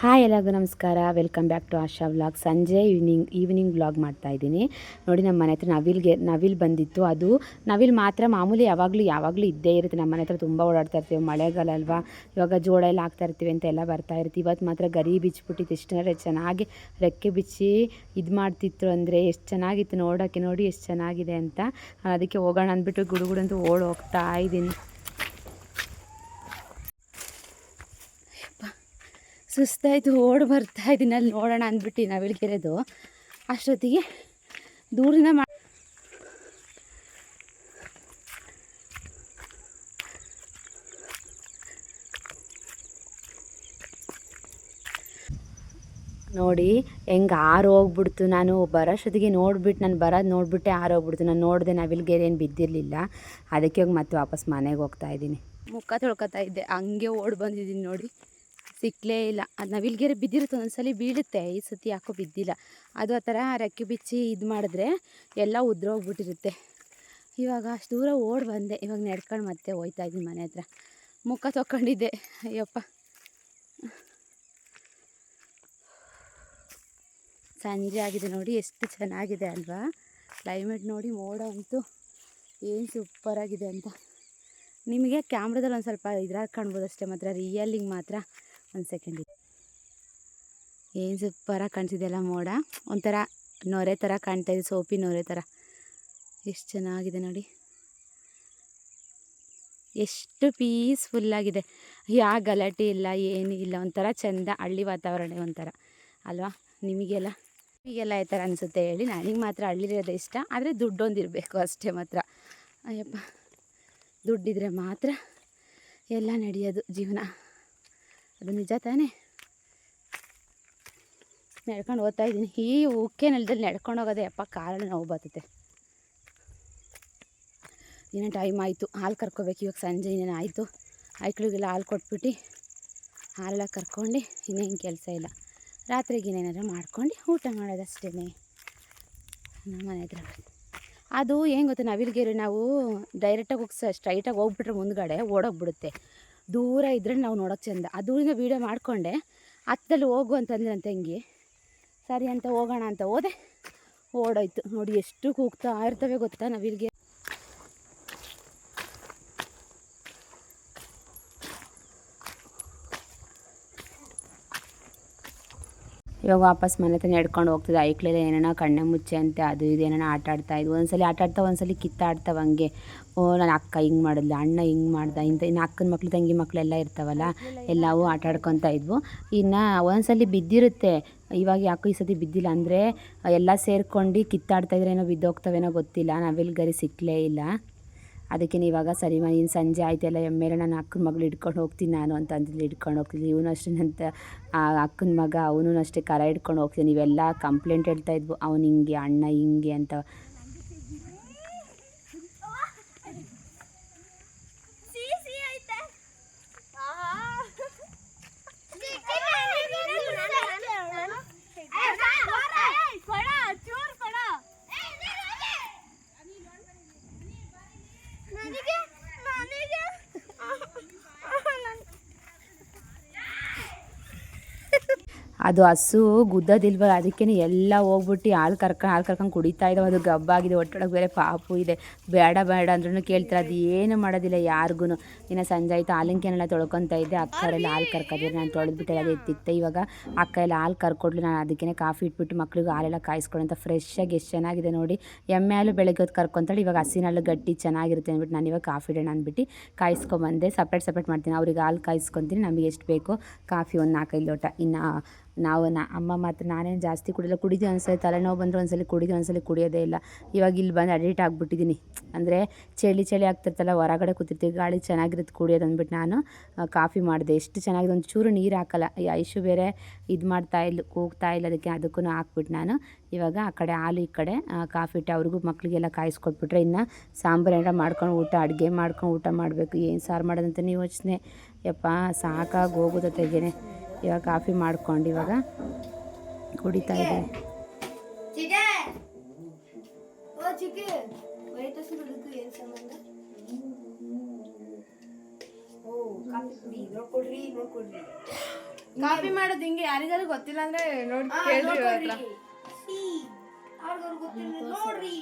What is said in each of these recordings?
Hi ಎಲ್ಲರಿಗೂ ನಮಸ್ಕಾರ. Welcome back to Asha vlog ಸಂಜೆ ಈವ್ನಿಂಗ್ ಈವ್ನಿಂಗ್ ವ್ಲಾಗ್ ಮಾಡ್ತಾ ಇದ್ದೀನಿ. ನೋಡಿ, ನಮ್ಮ ಮನೆ ಹತ್ರ ನವಿಲ್ಗೆ, ನವಿಲ್ ಬಂದಿತ್ತು. ಅದು ನವಿಲ್ ಮಾತ್ರ ಮಾಮೂಲಿ ಯಾವಾಗಲೂ ಯಾವಾಗಲೂ ಇದ್ದೇ ಇರುತ್ತೆ. ನಮ್ಮ ಮನೆ ಹತ್ರ ತುಂಬ ಓಡಾಡ್ತಾ ಇರ್ತೀವಿ. ಮಳೆಗಾಲ ಅಲ್ವಾ ಇವಾಗ ಜೋಳ ಎಲ್ಲ ಹಾಕ್ತಾ ಇರ್ತೀವಿ ಅಂತ ಎಲ್ಲ ಬರ್ತಾ ಇರ್ತೀವಿ ಇವತ್ತು ಮಾತ್ರ ಗರಿ ಬಿಚ್ಚಿಬಿಟ್ಟಿತ್ತು. ಇಷ್ಟನೇ ಚೆನ್ನಾಗಿ ರೆಕ್ಕೆ ಬಿಚ್ಚಿ ಇದು ಮಾಡ್ತಿತ್ತು ಅಂದರೆ ಎಷ್ಟು ಚೆನ್ನಾಗಿತ್ತು ನೋಡೋಕ್ಕೆ ನೋಡಿ, ಎಷ್ಟು ಚೆನ್ನಾಗಿದೆ ಅಂತ. ಅದಕ್ಕೆ ಹೋಗೋಣ ಅಂದ್ಬಿಟ್ಟು ಗುಡುಗುಡು ಓಡ್ ಹೋಗ್ತಾ ಇದ್ದೀನಿ. ಸುಸ್ತಾಯಿತು ಓಡಿ ಬರ್ತಾ ಇದ್ದೀನಿ. ಅಲ್ಲಿ ನೋಡೋಣ ಅಂದ್ಬಿಟ್ಟು ನವಿಲ್ಗೆರೆದು. ಅಷ್ಟೊತ್ತಿಗೆ ದೂರಿನ ಮಾ ನೋಡಿ, ಹೆಂಗೆ ಹೋಗ್ಬಿಡ್ತು. ನಾನು ಬರೋಷ್ಟೊತ್ತಿಗೆ ನೋಡ್ಬಿಟ್ಟು ನಾನು ಬರೋದು ನೋಡ್ಬಿಟ್ಟೆ ಹೋಗ್ಬಿಡ್ತು. ನಾನು ನೋಡಿದೆ ನವಿಲ್ಗೆರೆ ಏನು ಬಿದ್ದಿರಲಿಲ್ಲ. ಅದಕ್ಕೆ ಹೋಗಿ ಮತ್ತೆ ವಾಪಸ್ ಮನೆಗೆ ಹೋಗ್ತಾ ಇದ್ದೀನಿ. ಮುಖ ತೊಳ್ಕೊತಾ ಇದ್ದೆ. ಹಂಗೆ ಓಡಿ ಬಂದಿದ್ದೀನಿ ನೋಡಿ. ಸಿಕ್ಕಲೇ ಇಲ್ಲ. ಅದು ನವಿಲ್ಗೆರೆ ಬಿದ್ದಿರುತ್ತೆ ಒಂದೊಂದ್ಸಲಿ ಬೀಳುತ್ತೆ. ಈ ಸತಿ ಯಾಕೋ ಬಿದ್ದಿಲ್ಲ. ಅದು ಆ ಥರ ರೆಕ್ಕೆ ಬಿಚ್ಚಿ ಇದು ಮಾಡಿದ್ರೆ ಎಲ್ಲ ಉದ್ರೋಗ್ಬಿಟ್ಟಿರುತ್ತೆ. ಇವಾಗ ಅಷ್ಟು ದೂರ ಓಡಿ ಬಂದೆ. ಇವಾಗ ನಡ್ಕೊಂಡು ಮತ್ತೆ ಹೋಯ್ತಾ ಇದ್ದೀನಿ ಮನೆ ಹತ್ರ. ಮುಖ ತೊಗೊಂಡಿದ್ದೆ ಅಯ್ಯಪ್ಪ. ಸಂಜೆ ಆಗಿದೆ ನೋಡಿ. ಎಷ್ಟು ಚೆನ್ನಾಗಿದೆ ಅಲ್ವಾ? ಕ್ಲೈಮೇಟ್ ನೋಡಿ ಮೋಡ ಅಂತೂ ಏನು ಸೂಪರಾಗಿದೆ ಅಂತ. ನಿಮಗೆ ಕ್ಯಾಮ್ರಾದಲ್ಲಿ ಒಂದು ಸ್ವಲ್ಪ ಇದ್ರಾಗ ಕಾಣ್ಬೋದು ಅಷ್ಟೇ ಮಾತ್ರ. ರಿಯಲಿಂಗ್ ಮಾತ್ರ. ಒಂದು ಸೆಕೆಂಡ್ ಏನು ಸೂಪರಾಗಿ ಕಾಣಿಸಿದೆಯಲ್ಲ ಮೋಡ? ಒಂಥರ ನೊರೆ ಥರ ಕಾಣ್ತಾ ಇದೆ, ಸೋಪಿ ನೊರೆ ಥರ ಎಷ್ಟು ಚೆನ್ನಾಗಿದೆ ನೋಡಿ. ಎಷ್ಟು ಪೀಸ್ಫುಲ್ಲಾಗಿದೆ ಯಾ ಗಲಾಟೆ ಇಲ್ಲ, ಏನು ಇಲ್ಲ, ಒಂಥರ ಚೆಂದ, ಹಳ್ಳಿ ವಾತಾವರಣ ಒಂಥರ. ಅಲ್ವಾ? ನಿಮಗೆಲ್ಲ? ಈಗೆಲ್ಲ ಈ ಥರ ಅನಿಸುತ್ತೆ ಹೇಳಿ. ನನಗೆ ಮಾತ್ರ ಹಳ್ಳಿರೋದು ಇಷ್ಟ, ಆದರೆ ದುಡ್ಡೊಂದಿರಬೇಕು ಅಷ್ಟೇ ಮಾತ್ರ. ಅಯ್ಯಪ್ಪ. ದುಡ್ಡಿದ್ರೆ ಮಾತ್ರ ಎಲ್ಲ ನಡೆಯೋದು ಜೀವನ. ಅದು ನಿಜ ತಾನೇ ನಡ್ಕೊಂಡು ಓದ್ತಾ ಇದ್ದೀನಿ. ಈ ಉಕ್ಕೆ ನೆಲದಲ್ಲಿ ನಡ್ಕೊಂಡು ಹೋಗೋದೆ ಅಪ್ಪ ಕಾರಣ ನೋವು ಬರ್ತದೆ ಇನ್ನೂ ಟೈಮ್ ಆಯಿತು. ಹಾಲು ಕರ್ಕೋಬೇಕು. ಇವಾಗ ಸಂಜೆ ಇನ್ನೇನು ಆಯಿತು. ಐಕ್ಳಿಗೆಲ್ಲ ಹಾಲು ಕೊಟ್ಬಿಟ್ಟು ಹಾಲೆಲ್ಲ ಕರ್ಕೊಂಡು ಇನ್ನೇನು ಕೆಲಸ ಇಲ್ಲ. ರಾತ್ರಿಗೆ ಇನ್ನೇನಾದ್ರು ಮಾಡ್ಕೊಂಡು ಊಟ ಮಾಡೋದಷ್ಟೇ ನಮ್ಮ ಮನೆ ಹತ್ರ. ಅದು ಏನು ಗೊತ್ತಾ, ನವಿಲ್ಗೇರಿ ನಾವು ಡೈರೆಕ್ಟಾಗಿ ಹೋಗಿ ಸ್ಟ್ರೈಟಾಗಿ ಹೋಗ್ಬಿಟ್ರೆ ಮುಂದ್ಗಡೆ ಓಡೋಗ್ಬಿಡುತ್ತೆ. ದೂರ ಇದ್ದರೆ ನಾವು ನೋಡೋಕೆ ಚೆಂದ. ಅದೂರಿಂದ ದೂರಿಂದ ವೀಡಿಯೋ ಮಾಡಿಕೊಂಡೆ. ಹತ್ತಲ್ಲಿ ಹೋಗು ಅಂತಂದ್ರೆ ನನ್ನ ತಂಗಿ ಸರಿ ಅಂತ ಹೋಗೋಣ ಅಂತ ಹೋದೆ. ಓಡೋಯ್ತು. ನೋಡಿ ಎಷ್ಟು ಕೂಗ್ತಾ ಇರ್ತವೆ ಗೊತ್ತಾ ನವಿಲ್ಗೆ ಇವಾಗ ವಾಪಸ್ ಮನೆ ಹತ್ರ ನಡ್ಕೊಂಡು ಹೋಗ್ತಿದ್ದೆ. ಐಕ್ಳೆಲ್ಲ ಏನೇನೋ ಕಣ್ಣೆ ಮುಚ್ಚೆ ಅಂತೆ, ಅದು ಇದು ಏನೇನೋ ಆಟ ಆಡ್ತಾ ಇದ್ವು. ಒಂದ್ಸಲಿ ಆಟ ಆಡ್ತಾ ಒಂದ್ಸಲಿ ಕಿತ್ತಾಡ್ತಾವೆ ಹಂಗೆ. ಓ ನನ್ನ ಅಕ್ಕ ಹಿಂಗೆ ಮಾಡಿದ್ಲು, ಅಣ್ಣ ಹಿಂಗೆ ಮಾಡ್ದ ಇಂಥ ಇನ್ನು ಅಕ್ಕನ ಮಕ್ಳು, ತಂಗಿ ಮಕ್ಕಳೆಲ್ಲ ಇರ್ತಾವಲ್ಲ, ಎಲ್ಲವೂ ಆಟ ಆಡ್ಕೊತಾ ಇದ್ವು. ಇನ್ನು ಒಂದ್ಸಲಿ ಬಿದ್ದಿರುತ್ತೆ. ಇವಾಗ ಯಾಕೋ ಈ ಸತಿ ಬಿದ್ದಿಲ್ಲ ಅಂದರೆ, ಎಲ್ಲ ಸೇರ್ಕೊಂಡು ಕಿತ್ತಾಡ್ತಾ ಇದ್ರೆ ಏನೋ ಬಿದ್ದೋಗ್ತಾವೇನೋ ಗೊತ್ತಿಲ್ಲ. ನಾವೆಲ್ಲಿ ಗರಿ ಸಿಕ್ಕಲೇ ಇಲ್ಲ. ಅದಕ್ಕೆ ಇವಾಗ ಸರಿ ಇನ್ನು ಸಂಜೆ ಆಯ್ತಲ್ಲ ಎಮ್ಮೆಲೆ ನಾನು ಅಕ್ಕನ ಮಗಳು ಹಿಡ್ಕೊಂಡು ಹೋಗ್ತೀನಿ ನಾನು ಅಂತ ಅಂದಿದ್ದು ಹಿಡ್ಕೊಂಡು ಹೋಗ್ತೀನಿ ಇವನು ಅಷ್ಟೇ ನಂತ, ಆ ಅಕ್ಕನ ಮಗ ಅವನು ಅಷ್ಟೇ ಕರ ಹಿಡ್ಕೊಂಡು ಹೋಗ್ತೀನಿ ಇವೆಲ್ಲ ಕಂಪ್ಲೇಂಟ್ ಹೇಳ್ತಾ ಇದ್ವು ಅವ್ನು ಹಿಂಗೆ ಅಣ್ಣ ಹಿಂಗೆ ಅಂತ. ಅದು ಹಸು ಗುದ್ದದಿಲ್ವಲ್ಲ ಅದಕ್ಕೆ ಎಲ್ಲ ಹೋಗ್ಬಿಟ್ಟು ಹಾಲು ಕರ್ಕೊಂಡು ಹಾಲು ಕರ್ಕೊಂಡು ಕುಡಿತಾ ಇದ್ದಾವೆ ಅದು ಗಬ್ಬಾಗಿದೆ ಒಟ್ಟೊಳಗೆ ಬೇರೆ ಪಾಪು ಇದೆ. ಬೇಡ ಬೇಡ ಅಂದ್ರೂ ಕೇಳ್ತಾರೆ, ಅದು ಏನು ಮಾಡೋದಿಲ್ಲ ಯಾರಿಗೂ ಇನ್ನು ಸಂಜೆ ಆಯಿತು ಹಾಲಿನ ತೊಳ್ಕೊತ ಇದ್ದೆ. ಅಕ್ಕರೆಲ್ಲ ಹಾಲು ಕರ್ಕೋದ್ರೆ ನಾನು ತೊಳೆದ್ಬಿಟ್ಟು ಅದು ಎತ್ತಿತ್ತೆ ಇವಾಗ. ಅಕ್ಕ ಎಲ್ಲ ಹಾಲು ಕರ್ಕೊಡ್ಲು, ನಾನು ಅದಕ್ಕೆ ಕಾಫಿ ಇಟ್ಬಿಟ್ಟು ಮಕ್ಳಿಗೆ ಹಾಲೆಲ್ಲ ಕಾಯಿಸ್ಕೊಳಂತ ಫ್ರೆಶ್ಶಾಗಿ ಎಷ್ಟು ಚೆನ್ನಾಗಿದೆ ನೋಡಿ. ಎಮ್ಮೆ ಹಾಲು ಬೆಳಗ್ಗೆ ಹೊತ್ತು ಕರ್ಕೊತಾಳೆ, ಇವಾಗ ಹಸಿನ ಹಾಲು ಗಟ್ಟಿ ಚೆನ್ನಾಗಿರುತ್ತೆ ಅಂದ್ಬಿಟ್ಟು ನಾನು ಇವಾಗ ಕಾಫಿ ಇಡೋಣ ಅಂದ್ಬಿಟ್ಟು ಕಾಯಿಸ್ಕೊಂಬಂದೆ. ಸಪ್ರೇಟ್ ಸಪ್ರೇಟ್ ಮಾಡ್ತೀನಿ. ಅವ್ರಿಗೆ ಹಾಲು ಕಾಯಿಸ್ಕೊತೀನಿ, ನಮಗೆ ಎಷ್ಟು ಬೇಕೋ ಕಾಫಿ ಒಂದು ನಾಲ್ಕೈದು ಲೋಟ. ಇನ್ನು ನಾವು ನಾ ಅಮ್ಮ ಮಾತ್ರ ನಾನೇನು ಜಾಸ್ತಿ ಕುಡಿಯಲ್ಲ ಕುಡಿತೀವಿ ಒಂದ್ಸಲ ತಲೆನೋವು ಬಂದರೆ ಒಂದ್ಸಲಿ ಕುಡಿತೀವಿ ಒಂದ್ಸಲಿ ಕುಡಿಯೋದೇ ಇಲ್ಲ. ಇವಾಗ ಇಲ್ಲಿ ಬಂದು ಅಡಿಟ್ ಆಗಿಬಿಟ್ಟಿದ್ದೀನಿ. ಅಂದರೆ ಚಳಿ ಚಳಿ ಆಗ್ತಿರ್ತಲ್ಲ, ಹೊರಗಡೆ ಕೂತಿರ್ತೀವಿ. ಗಾಳಿ ಚೆನ್ನಾಗಿರುತ್ತೆ ಕುಡಿಯೋದು ಅಂದ್ಬಿಟ್ಟು ನಾನು ಕಾಫಿ ಮಾಡಿದೆ. ಎಷ್ಟು ಚೆನ್ನಾಗಿದೆ ಒಂದು ಚೂರು ನೀರು ಹಾಕಲ್ಲ. ಈ ಐಶು ಬೇರೆ ಇದು ಮಾಡ್ತಾ ಇಲ್ಲ, ಕೂಗ್ತಾ ಇಲ್ಲ, ಅದಕ್ಕೆ ಅದಕ್ಕೂ ಹಾಕ್ಬಿಟ್ಟು ನಾನು ಇವಾಗ ಆ ಕಡೆ ಹಾಲು ಈ ಕಡೆ ಕಾಫಿ ಇಟ್ಟು ಅವ್ರಿಗೂ ಮಕ್ಕಳಿಗೆಲ್ಲ ಕಾಯಿಸ್ಕೊಟ್ಬಿಟ್ರೆ ಇನ್ನು ಸಾಂಬಾರು ಏನಾರ ಮಾಡ್ಕೊಂಡು ಊಟ, ಅಡುಗೆ ಮಾಡ್ಕೊಂಡು ಊಟ ಮಾಡಬೇಕು. ಏನು ಸಾರು ಮಾಡೋದಂತ ನೀವು ಯೋಚನೆ. ಯಪ್ಪ, ಸಾಕಾಗಿ ಹೋಗೋದತ್ತೆಗೇನೆ ಇವಾಗ ಕಾಫಿ ಮಾಡ್ಕೊಂಡು ಇವಾಗ ಕುಡಿತಾ ಇದೆ ಕಾಫಿ ಮಾಡೋದು ಹಿಂಗೆ ಯಾರಿಗಾದ್ರೂ ಗೊತ್ತಿಲ್ಲ ಅಂದ್ರೆ ನೋಡಿ ಕೇಳ್ರಿ ನೋಡ್ರಿ.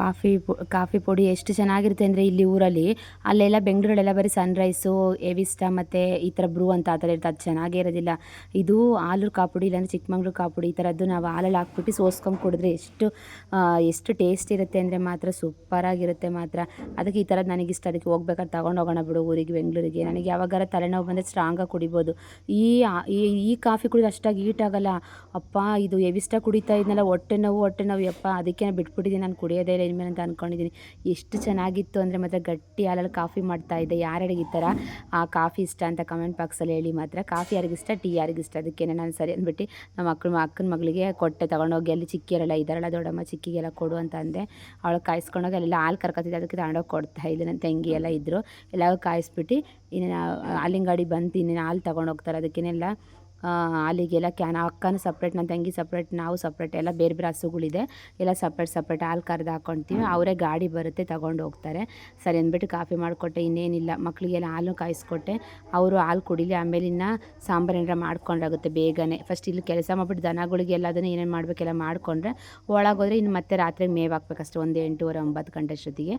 ಕಾಫಿ ಕಾಫಿ ಪುಡಿ ಎಷ್ಟು ಚೆನ್ನಾಗಿರುತ್ತೆ ಅಂದರೆ ಇಲ್ಲಿ ಊರಲ್ಲಿ, ಅಲ್ಲೆಲ್ಲ ಬೆಂಗಳೂರಲ್ಲೆಲ್ಲ ಬರೀ ಸನ್ರೈಸು ಎವಿಸ್ಟಾ ಮತ್ತು ಈ ಥರ ಬ್ರೂ ಅಂತ ಆ ಥರ ಇರುತ್ತೆ. ಅದು ಚೆನ್ನಾಗೇ ಇರೋದಿಲ್ಲ. ಇದು ಹಾಲು ಕಾಪುಡಿ, ಇಲ್ಲಾಂದರೆ ಚಿಕ್ಕಮಂಗ್ಳೂರು ಕಾಪುಡಿ ಈ ಥರದ್ದು ನಾವು ಹಾಲಲ್ಲಿ ಹಾಕ್ಬಿಟ್ಟು ಸೋಸ್ಕೊಂಡು ಕುಡಿದ್ರೆ ಎಷ್ಟು ಎಷ್ಟು ಟೇಸ್ಟ್ ಇರುತ್ತೆ ಅಂದರೆ ಮಾತ್ರ ಸೂಪರಾಗಿರುತ್ತೆ ಮಾತ್ರ. ಅದಕ್ಕೆ ಈ ಥರದ್ದು ನನಗಿಷ್ಟ. ಅದಕ್ಕೆ ಹೋಗ್ಬೇಕಾದ್ರೆ ತಗೊಂಡು ಹೋಗೋಣ ಬಿಡು ಊರಿಗೆ, ಬೆಂಗಳೂರಿಗೆ. ನನಗೆ ಯಾವಾಗಾರ ತಲೆನೋವು ಬಂದರೆ ಸ್ಟ್ರಾಂಗಾಗಿ ಕುಡಿಬೋದು. ಈ ಈ ಕಾಫಿ ಕುಡಿದ್ರೆ ಅಷ್ಟಾಗಿ ಹೀಟ್ ಆಗಲ್ಲ. ಅಪ್ಪ, ಇದು ಎವಿಸ್ಟಾ ಕುಡಿತಾ ಇದ್ನಲ್ಲ, ಹೊಟ್ಟೆ ನೋವು ಹೊಟ್ಟೆ ನೋವು. ಯಪ್ಪ, ಅದಕ್ಕೆ ಬಿಟ್ಬಿಟ್ಟಿದ್ದೀನಿ. ನಾನು ಕುಡಿಯೋದೇ ಇನ್ಮೇಲೆ ಅಂತ ಅಂದ್ಕೊಂಡಿದ್ದೀನಿ ಎಷ್ಟು ಚೆನ್ನಾಗಿತ್ತು ಅಂದರೆ ಮಾತ್ರ ಗಟ್ಟಿ ಹಾಲಲ್ಲಿ ಕಾಫಿ ಮಾಡ್ತಾ ಇದ್ದೆ. ಯಾರ್ಯಾರಿಗೆ ಈ ಥರ, ಆ ಕಾಫಿ ಇಷ್ಟ ಅಂತ ಕಮೆಂಟ್ ಬಾಕ್ಸಲ್ಲಿ ಹೇಳಿ ಮಾತ್ರ. ಕಾಫಿ ಯಾರಿಗಿಷ್ಟ ಟೀ ಯಾರಿಗಿಷ್ಟ ಅದಕ್ಕೆ ನಾನು ಸರಿ ಅಂದ್ಬಿಟ್ಟು ನಮ್ಮ ಮಕ್ಕಳು ಅಕ್ಕನ ಮಗಳಿಗೆ ಕೊಟ್ಟೆ ತಗೊಂಡೋಗಿ ಅಲ್ಲಿ ಚಿಕ್ಕಿಯರೆಲ್ಲ, ಇದ್ದಾರಲ್ಲ ದೊಡ್ಡಮ್ಮ, ಚಿಕ್ಕಿಗೆಲ್ಲ ಕೊಡು ಅಂತ ಅಂದೆ. ಅವಳು ಕಾಯಿಸ್ಕೊಂಡೋಗಿ ಅಲ್ಲೆಲ್ಲ ಹಾಲು ಕರ್ಕೊತಿದ್ದೆ. ಅದಕ್ಕೆ ತಗೊಂಡೋಗಿ ಕೊಡ್ತಾ ಇದ್ದೆ. ನನ್ನ ತಂಗಿ ಎಲ್ಲ ಇದ್ದರು ಎಲ್ಲ ಕಾಯಿಸ್ಬಿಟ್ಟು ಇನ್ನೇನು ಹಾಲಿನ ಗಾಡಿ ಬಂತು ಇನ್ನೇನು ಹಾಲು ತೊಗೊಂಡೋಗ್ತಾರೆ ಅದಕ್ಕೇನೆಲ್ಲ ಹಾಲಿಗೆಲ್ಲ ಕ್ಯಾನ್ ಅಕ್ಕನೂ ಸಪ್ರೇಟ್ ನನ್ನ ತಂಗಿ ಸಪ್ರೇಟ್ ನಾವು ಸಪ್ರೇಟ್ ಎಲ್ಲ ಬೇರೆ ಬೇರೆ ಹಸುಗಳಿದೆ. ಎಲ್ಲ ಸಪ್ರೇಟ್ ಸಪ್ರೇಟ್ ಹಾಲು ಕರೆದು ಹಾಕ್ಕೊಳ್ತೀವಿ ಅವರೇ ಗಾಡಿ ಬರುತ್ತೆ, ತಗೊಂಡು ಹೋಗ್ತಾರೆ. ಸರಿ ಅಂದ್ಬಿಟ್ಟು ಕಾಫಿ ಮಾಡಿಕೊಟ್ಟೆ, ಇನ್ನೇನಿಲ್ಲ. ಮಕ್ಕಳಿಗೆಲ್ಲ ಹಾಲು ಕಾಯಿಸ್ಕೊಟ್ಟೆ. ಅವರು ಹಾಲು ಕುಡಿಲಿ, ಆಮೇಲೆ ಇನ್ನು ಸಾಂಬಾರು ಏನಾರ ಮಾಡ್ಕೊಂಡಾಗುತ್ತೆ ಬೇಗನೆ. ಫಸ್ಟ್ ಇಲ್ಲಿ ಕೆಲಸ ಮಾಡಿಬಿಟ್ಟು ದನಗಳಿಗೆಲ್ಲ ಅದನ್ನು ಏನೇನು ಮಾಡಬೇಕೆಲ್ಲ ಮಾಡಿಕೊಂಡ್ರೆ ಒಳಗೋದ್ರೆ ಇನ್ನು ಮತ್ತೆ ರಾತ್ರಿಗೆ ಮೇವು ಹಾಕ್ಬೇಕಷ್ಟೆ. ಒಂದು ಎಂಟೂವರೆ, ಒಂಬತ್ತು ಗಂಟೆ ಅಷ್ಟೊತ್ತಿಗೆ.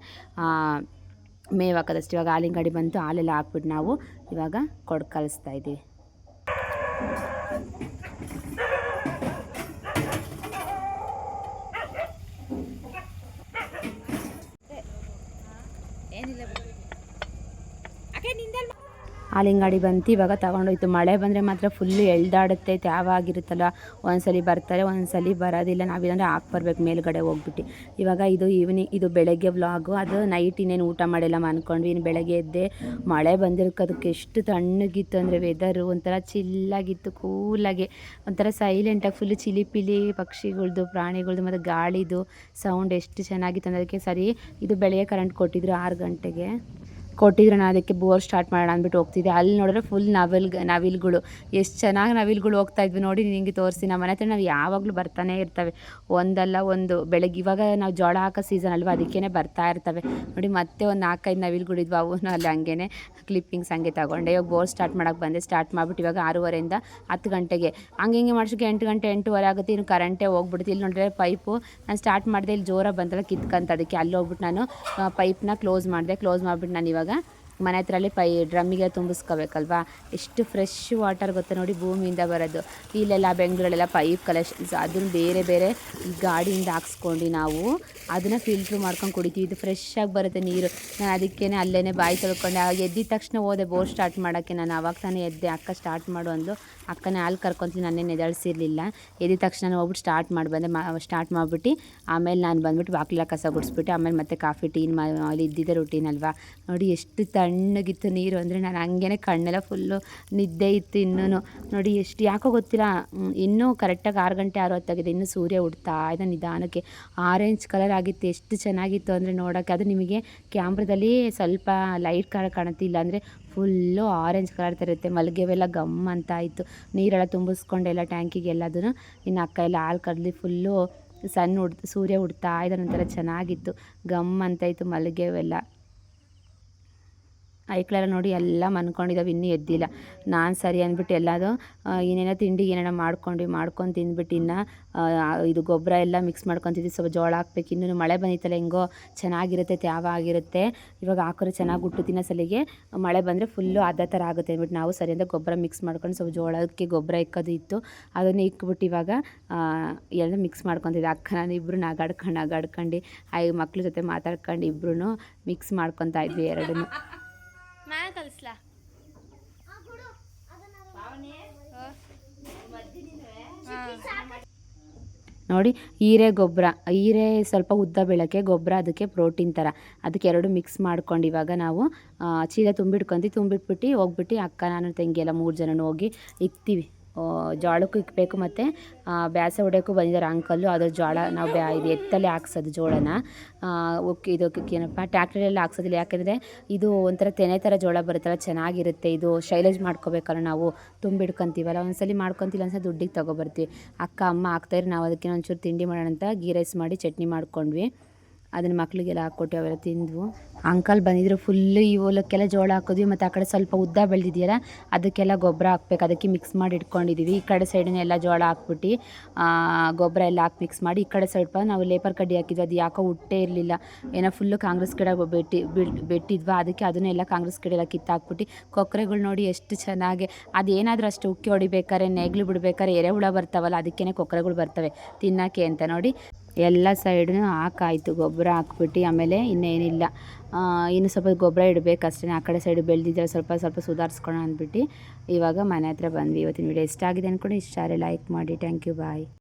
ಮೇವು ಹಾಕೋದಷ್ಟು. ಇವಾಗ ಹಾಲಿನ ಗಾಡಿ ಬಂತು, ಹಾಲೆಲ್ಲ ಹಾಕ್ಬಿಟ್ಟು ನಾವು ಇವಾಗ ಕೊಡ್ ಕಲಿಸ್ತಾ ಇದ್ದೀವಿ. Thank you. ಹಾಲಿನ ಗಾಡಿ ಬಂತು, ಇವಾಗ ತಗೊಂಡೋಯ್ತು. ಮಳೆ ಬಂದರೆ ಮಾತ್ರ ಫುಲ್ಲು ಎಳ್ದಾಡುತ್ತೆ ತ್ಯಾವ ಆಗಿರುತ್ತಲ್ಲ ಒಂದ್ಸಲಿ ಬರ್ತಾರೆ, ಒಂದ್ಸಲಿ ಬರೋದಿಲ್ಲ. ನಾವಿಲ್ಲಾಂದ್ರೆ ಹಾಕಿ ಬರ್ಬೇಕು, ಮೇಲ್ಗಡೆ ಹೋಗ್ಬಿಟ್ಟು. ಇವಾಗ ಇದು ಈವ್ನಿಂಗ್ ಇದು ಬೆಳಗ್ಗೆ ವ್ಲಾಗು ಅದು ನೈಟ್ ಇನ್ನೇನು ಊಟ ಮಾಡಿಲ್ಲ ಅಂದ್ಕೊಂಡ್ವಿ ಇನ್ನು ಬೆಳಗ್ಗೆ ಎದ್ದೆ, ಮಳೆ ಬಂದಿರೋದಕ್ಕೆ ಎಷ್ಟು ತಣ್ಣಗಿತ್ತು ಅಂದರೆ ವೆದರು ಒಂಥರ ಚಿಲ್ಲಾಗಿತ್ತು ಕೂಲಾಗಿ ಒಂಥರ ಸೈಲೆಂಟಾಗಿ ಫುಲ್ಲು ಚಿಲಿಪಿಲಿ ಪಕ್ಷಿಗಳ್ದು, ಪ್ರಾಣಿಗಳ್ದು, ಮತ್ತು ಗಾಳಿದು ಸೌಂಡ್ ಎಷ್ಟು ಚೆನ್ನಾಗಿತ್ತು. ಅನ್ನೋದಕ್ಕೆ ಸರಿ, ಇದು ಬೆಳಗ್ಗೆ ಕರೆಂಟ್ ಕೊಟ್ಟಿದ್ರು ಆರು ಗಂಟೆಗೆ. ಕೊಟ್ಟಿದ್ರು ನಾನು ಅದಕ್ಕೆ ಬೋರ್ ಸ್ಟಾರ್ಟ್ ಮಾಡೋಣ ಅಂದ್ಬಿಟ್ಟು ಹೋಗ್ತಿದ್ದೆ. ಅಲ್ಲಿ ನೋಡಿದ್ರೆ ಫುಲ್ ನವಿಲ್ ನವಿಲ್ಗಳು ಎಷ್ಟು ಚೆನ್ನಾಗಿ ನವಿಲ್ಗಳು ಹೋಗ್ತಾ ಇದ್ವಿ ನೋಡಿ ನಿನಗೆ ತೋರಿಸಿ. ನಮ್ಮ ಮನೆ ಹತ್ರ ನಾವು ಯಾವಾಗಲೂ ಬರ್ತಾನೆ ಇರ್ತವೆ. ಒಂದಲ್ಲ ಒಂದು, ಬೆಳಗ್ಗೆ ಇವಾಗ ನಾವು ಜೋಳ ಹಾಕೋ ಸೀಸನ್ ಅಲ್ವಾ ಅದಕ್ಕೇ ಬರ್ತಾ ಇರ್ತವೆ. ನೋಡಿ, ಮತ್ತೆ ಒಂದು ನಾಲ್ಕೈದು ನವಿಲ್ಗಳು ಇದ್ವು ಅವನು ಅಲ್ಲಿ ಹಂಗೇನೆ ಕ್ಲಿಪ್ಪಿಂಗ್ಸ್ ಹಂಗೆ ತಗೊಂಡೆ. ಇವಾಗ ಬೋರ್ ಸ್ಟಾರ್ಟ್ ಮಾಡೋಕ್ಕೆ ಬಂದೆ. ಸ್ಟಾರ್ಟ್ ಮಾಡಿಬಿಟ್ಟು ಇವಾಗ ಆರೂವರೆಯಿಂದ ಹತ್ತು ಗಂಟೆಗೆ. ಹಂಗೆ ಹಿಂಗೆ ಮಾಡಿಸೋಕೆ ಎಂಟು ಗಂಟೆ, ಎಂಟೂವರೆ ಆಗುತ್ತೆ. ಇನ್ನು ಕರೆಂಟೇ ಹೋಗ್ಬಿಡ್ತು ಇಲ್ಲಿ ನೋಡಿದ್ರೆ ಪೈಪು ನಾನು ಸ್ಟಾರ್ಟ್ ಮಾಡಿದೆ, ಇಲ್ಲಿ ಜೋರ ಬಂತಲ್ಲ ಕಿತ್ಕಂತ ಅದಕ್ಕೆ. ಅಲ್ಲಿ ಹೋಗ್ಬಿಟ್ಟು ನಾನು ಪೈಪ್ನ ಕ್ಲೋಸ್ ಮಾಡಿದೆ. ಕ್ಲೋಸ್ ಮಾಡಿಬಿಟ್ಟು ನಾನು ಇವಾಗ ಮನೆ ಹತ್ರಲ್ಲೇ ಪೈ, ಡ್ರಮ್ಮಿಗೆ ತುಂಬಿಸ್ಕೋಬೇಕಲ್ವಾ? ಎಷ್ಟು ಫ್ರೆಶ್ ವಾಟರ್ ಗೊತ್ತಾ ನೋಡಿ ಭೂಮಿಯಿಂದ ಬರೋದು. ಇಲ್ಲೆಲ್ಲ ಬೆಂಗಳೂರಲ್ಲೆಲ್ಲ ಪೈಪ್ ಕಲೆಕ್ಷನ್ಸ್ ಅದನ್ನು ಬೇರೆ ಬೇರೆ ಗಾಡಿಯಿಂದ ಹಾಕ್ಸ್ಕೊಂಡು ನಾವು ಅದನ್ನು ಫಿಲ್ಟ್ರ್ ಮಾಡ್ಕೊಂಡು ಕುಡಿತೀವಿ. ಇದು ಫ್ರೆಶ್ ಆಗಿ ಬರುತ್ತೆ ನೀರು. ನಾನು ಅದಕ್ಕೇ ಅಲ್ಲೇ ಬಾಯಿ ತೊಳ್ಕೊಂಡೆ. ಎದ್ದಿದ ತಕ್ಷಣ ಹೋದೆ ಬೋರ್ ಸ್ಟಾರ್ಟ್ ಮಾಡೋಕ್ಕೆ. ನಾನು ಅವಾಗ ತಾನೇ ಎದ್ದೆ. ಅಕ್ಕ ಸ್ಟಾರ್ಟ್ ಮಾಡು ಅಂದು ಅಕ್ಕನ ಹಾಲು ಕರ್ಕೊಂತೀನಿ ನನ್ನೇನು ಎದಳಿಸಿರ್ಲಿಲ್ಲ ಎದ್ದಿದ ತಕ್ಷಣ ನಾನು ಹೋಗ್ಬಿಟ್ಟು ಸ್ಟಾರ್ಟ್ ಮಾಡಿ ಬಂದೆ. ಸ್ಟಾರ್ಟ್ ಮಾಡಿಬಿಟ್ಟು ಆಮೇಲೆ ನಾನು ಬಂದ್ಬಿಟ್ಟು ಬಾಕ್ಲ ಕಸ ಗುಡಿಸ್ಬಿಟ್ಟು, ಆಮೇಲೆ ಮತ್ತೆ ಕಾಫಿ ಟೀ ಅಲ್ಲಿ ಇದ್ದಿದ್ದೆ ರೂಟೀನ್ ಅಲ್ವಾ. ನೋಡಿ ಎಷ್ಟು ತಣ್ಣಗಿತ್ತು ನೀರು ಅಂದರೆ ನಾನು ಹಂಗೇನೆ ಕಣ್ಣೆಲ್ಲ ಫುಲ್ಲು ನಿದ್ದೆ ಇತ್ತು ಇನ್ನೂ ನೋಡಿ ಎಷ್ಟು, ಯಾಕೋ ಗೊತ್ತಿಲ್ಲ. ಇನ್ನೂ ಕರೆಕ್ಟಾಗಿ ಆರು ಗಂಟೆ ಆರು ಹೊತ್ತಾಗಿದೆ. ಇನ್ನೂ ಸೂರ್ಯ ಉಡ್ತಾ ಇದೆ ನಿಧಾನಕ್ಕೆ. ಆರೆಂಜ್ ಕಲರ್ ಆಗಿತ್ತು, ಎಷ್ಟು ಚೆನ್ನಾಗಿತ್ತು ಅಂದರೆ ನೋಡೋಕ್ಕೆ ಅದು ನಿಮಗೆ ಕ್ಯಾಮ್ರದಲ್ಲಿ ಸ್ವಲ್ಪ ಲೈಟ್ ಕಲರ್ ಕಾಣುತ್ತೆ ಇಲ್ಲಾಂದರೆ ಫುಲ್ಲು ಆರೆಂಜ್ ಕಲರ್ ಥರ ಇರುತ್ತೆ. ಮಲ್ಲಿಗೆವೆಲ್ಲ ಗಮ್ ಅಂತ ಆಯಿತು. ನೀರೆಲ್ಲ ತುಂಬಿಸ್ಕೊಂಡೆಲ್ಲ ಟ್ಯಾಂಕಿಗೆ ಟ್ಯಾಂಕಿಗೆಲ್ಲದೂ ಇನ್ನು ಅಕ್ಕ ಎಲ್ಲ ಹಾಲು ಕರ್ದು ಫುಲ್ಲು ಸಣ್ಣ ಉಡ್, ಸೂರ್ಯ ಉಡ್ತಾ ಇದ್ದಾನೆ ಒಂಥರ ಚೆನ್ನಾಗಿತ್ತು. ಗಮ್ ಅಂತ ಇತ್ತು ಮಲ್ಲಿಗೆವೆಲ್ಲ ಐಕ್ಳೆಲ್ಲ ನೋಡಿ ಎಲ್ಲ ಮನ್ಕೊಂಡಿದ್ದಾವೆ ಇನ್ನೂ ಎದ್ದಿಲ್ಲ. ನಾನು ಸರಿ ಅಂದ್ಬಿಟ್ಟು ಎಲ್ಲದು ಏನೇನೋ ತಿಂಡಿ ಏನೇನೋ ಮಾಡ್ಕೊಂಡು ಮಾಡ್ಕೊಂಡು ತಿಂದ್ಬಿಟ್ಟು ಇನ್ನು ಇದು ಗೊಬ್ಬರ ಎಲ್ಲ ಮಿಕ್ಸ್ ಮಾಡ್ಕೊತಿದ್ವಿ. ಸ್ವಲ್ಪ ಜೋಳ ಹಾಕ್ಬೇಕು ಇನ್ನೂ ಮಳೆ ಬಂದಿತ್ತಲ್ಲ, ಹೆಂಗೋ ಚೆನ್ನಾಗಿರುತ್ತೆ, ತ್ಯಾವ ಆಗಿರುತ್ತೆ. ಇವಾಗ ಹಾಕಿದ್ರೆ ಚೆನ್ನಾಗಿ ಹುಟ್ಟು ತಿನ್ನೋ ಸಲಿಗೆ ಮಳೆ ಬಂದರೆ ಫುಲ್ಲು ಅದೇ ಥರ ಆಗುತ್ತೆ ಅಂದ್ಬಿಟ್ಟು ನಾವು ಸರಿ ಗೊಬ್ಬರ ಮಿಕ್ಸ್ ಮಾಡ್ಕೊಂಡು ಸ್ವಲ್ಪ ಜೋಳಕ್ಕೆ ಗೊಬ್ಬರ ಇಕ್ಕೋದು ಇತ್ತು. ಅದನ್ನು ಇಕ್ಬಿಟ್ಟು ಇವಾಗ ಎಲ್ಲ ಮಿಕ್ಸ್ ಮಾಡ್ಕೊತಿದ್ದೆ ಅಕ್ಕ, ನಾನು ಇಬ್ಬರು ನಗಾಡ್ಕೊಂಡು ನಗಾಡ್ಕೊಂಡು ಆ ಮಕ್ಳ ಜೊತೆ ಮಾತಾಡ್ಕೊಂಡು ಇಬ್ಬರೂ ಮಿಕ್ಸ್ ಮಾಡ್ಕೊತಾ ಇದ್ವಿ ಎರಡನ್ನೂ. ಕಲಿಸ್ಲಾ ನೋಡಿ ಹೀರೆ ಗೊಬ್ಬರ. ಹೀರೆ ಸ್ವಲ್ಪ ಉದ್ದ ಬೆಳಕೆ ಗೊಬ್ಬರ ಅದಕ್ಕೆ ಪ್ರೋಟೀನ್ ಥರ ಅದಕ್ಕೆ ಎರಡು ಮಿಕ್ಸ್ ಮಾಡ್ಕೊಂಡು ಇವಾಗ ನಾವು ಚೀಲ ತುಂಬಿಟ್ಕೊಂತೀವಿ ತುಂಬಿಟ್ಬಿಟ್ಟು ಹೋಗ್ಬಿಟ್ಟು ಅಕ್ಕ ನಾನು ತಂಗಿ ಎಲ್ಲ ಮೂರು ಜನನೂ ಹೋಗಿ ಇಕ್ತೀವಿ. ಜೋಳಕ್ಕೂ ಇಕ್ಕಬೇಕು ಮತ್ತು ಬ್ಯಾಸ ಹೊಡೆಯೋಕ್ಕೂ ಬಂದಿದ್ದಾರೆ ಅಂಕಲ್ಲು. ಅದ್ರ ಜೋಳ ನಾವು ಬ್ಯಾ, ಇದು ಎತ್ತಲ್ಲಿ ಹಾಕ್ಸೋದು ಜೋಳನ. ಓಕೆ ಇದಕ್ಕೆ ಏನಪ್ಪ ಟ್ಯಾಕ್ಟ್ರಿಯಲ್ಲಿ ಹಾಕ್ಸೋದಿಲ್ಲ. ಯಾಕೆಂದರೆ ಇದು ಒಂಥರ ತೆನೆ ಥರ ಜೋಳ ಬರುತ್ತಲ್ಲ, ಚೆನ್ನಾಗಿರುತ್ತೆ. ಇದು ಶೈಲೇಜ್ ಮಾಡ್ಕೋಬೇಕಲ್ಲ ನಾವು ತುಂಬಿಡ್ಕೊಂತೀವಲ್ಲ ಒಂದ್ಸಲಿ ಮಾಡ್ಕೊತಿಲ್ಲ ಅನ್ಸ ದುಡ್ಡಿಗೆ ತೊಗೊಬರ್ತೀವಿ. ಅಕ್ಕ, ಅಮ್ಮ ಹಾಕ್ತಾಯಿರಿ ನಾವು ಅದಕ್ಕೆ ಒಂಚೂರು ತಿಂಡಿ ಮಾಡೋಣ ಅಂತ ಗೀ ರೈಸ್ ಮಾಡಿ ಚಟ್ನಿ ಮಾಡ್ಕೊಂಡ್ವಿ. ಅದನ್ನು ಮಕ್ಕಳಿಗೆಲ್ಲ ಹಾಕ್ಕೊಟ್ಟು ಅವೆಲ್ಲ ತಿಂದ್ವು. ಅಂಕಲ್ ಬಂದಿದ್ರು ಫುಲ್ಲು ಈ ಹೊಲಕ್ಕೆಲ್ಲ ಜೋಳ ಹಾಕಿದ್ವಿ, ಮತ್ತು ಆ ಕಡೆ ಸ್ವಲ್ಪ ಉದ್ದ ಬೆಳೆದಿದೆಯಲ್ಲ, ಅದಕ್ಕೆಲ್ಲ ಗೊಬ್ಬರ ಹಾಕ್ಬೇಕು. ಅದಕ್ಕೆ ಮಿಕ್ಸ್ ಮಾಡಿ ಇಟ್ಕೊಂಡಿದ್ದೀವಿ ಈ ಕಡೆ ಸೈಡನ್ನೆಲ್ಲ ಜೋಳ ಹಾಕ್ಬಿಟ್ಟು ಗೊಬ್ಬರ ಎಲ್ಲ ಹಾಕಿ ಮಿಕ್ಸ್ ಮಾಡಿ, ಈ ಕಡೆ ಸ್ವಲ್ಪ ನಾವು ಲೇಪರ್ ಕಡ್ಡಿ ಹಾಕಿದ್ವಿ. ಅದು ಯಾಕೋ ಹುಟ್ಟೇ ಇರಲಿಲ್ಲ. ಏನೋ ಫುಲ್ಲು ಕಾಂಗ್ರೆಸ್ ಗಿಡ ಬೆಟ್ಟಿ ಬೆಟ್ಟಿದ್ವಾ, ಅದಕ್ಕೆ ಅದನ್ನೆಲ್ಲ ಕಾಂಗ್ರೆಸ್ ಗಿಡ ಎಲ್ಲ ಕಿತ್ತಾಕ್ಬಿಟ್ಟು ಕೊಕ್ಕರೆಗಳು ನೋಡಿ ಎಷ್ಟು ಚೆನ್ನಾಗಿ, ಅದೇನಾದರೂ ಅಷ್ಟು ಉಕ್ಕಿ ಹೊಡಿಬೇಕಾರೆ, ನೇಗ್ಲು ಬಿಡ್ಬೇಕಾರೆ ಎರೆಹುಳ ಬರ್ತಾವಲ್ಲ ಅದಕ್ಕೇ ಕೊಕ್ಕರೆಗಳು ಬರ್ತವೆ ತಿನ್ನೋಕ್ಕೆ ಅಂತ ನೋಡಿ. ಎಲ್ಲ ಸೈಡ್ನು ಹಾಕಾಯಿತು, ಗೊಬ್ಬರ ಹಾಕ್ಬಿಟ್ಟು ಆಮೇಲೆ ಇನ್ನೇನಿಲ್ಲ. ಇನ್ನು ಸ್ವಲ್ಪ ಗೊಬ್ಬರ ಇಡಬೇಕು ಅಷ್ಟೇ ಆ ಕಡೆ ಸೈಡ್ ಬೆಳೆದಿದ್ದರೆ ಸ್ವಲ್ಪ ಸ್ವಲ್ಪ ಸುಧಾರಿಸ್ಕೊಳ್ಳೋಣ ಅಂದ್ಬಿಟ್ಟು ಇವಾಗ ಮನೆ ಹತ್ರ ಬಂದ್ವಿ. ಇವತ್ತಿನ ವಿಡಿಯೋ ಇಷ್ಟ ಆಗಿದೆ ಅಂದ್ಕೊಂಡು ಇಷ್ಟ ಆದರೆ ಲೈಕ್ ಮಾಡಿ. Thank you, bye.